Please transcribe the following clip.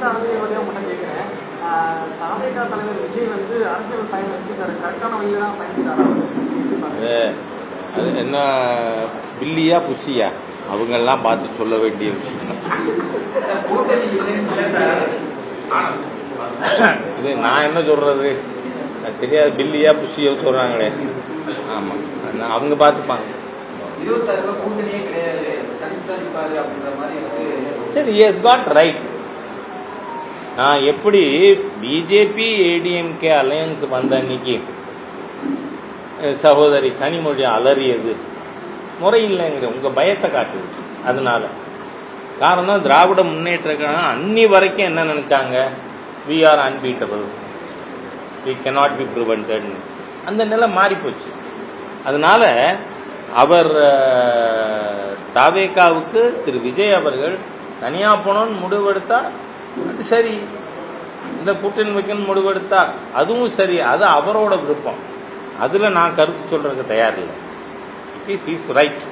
சொந்த அரசியல்வாதியாக உங்கள்கிட்ட கேட்குறேன். தாவேகா தலைவர் விஜய் வந்து அரசியல் எப்படி சார் கரெக்டான வழியில தான் பயணிக்கிறாரா? அது அது என்ன பில்லியா புஷியா? அவங்கெல்லாம் பார்த்து சொல்ல வேண்டிய விஷயம். இது நான் என்ன சொல்றது? தெரியாது பில்லியா புஷியோ சொல்றாங்களே. ஆமா நான் அவங்க பார்த்துப்பாங்க. சரி எஸ் காட் ரைட் எப்படி பிஜேபி ஏடிஎம்கே அலையன்ஸ் வந்த அன்னைக்கு சகோதரி கனிமொழி அலறியது. முறையில்லைங்கிற உங்கள் பயத்தை காட்டுது. அதனால. காரணம் திராவிட முன்னேற்ற கழகம் அன்னி வரைக்கும் என்ன நினைச்சாங்க? We are unbeatable we cannot be prevented. அந்த நிலை மாறிப்போச்சு. அதனால அவர் தாவேக்காவுக்கு திரு விஜய் அவர்கள் தனியாக போனோன்னு முடிவெடுத்தால் அது சரி இந்த கூட்டணி வைக்கணும் முடிவெடுத்தா அதுவும் சரி அது அவரோட விருப்பம். அதில் நான் கருத்து சொல்றதுக்கு தயார் இல்லை இட் இஸ் இஸ் ரைட்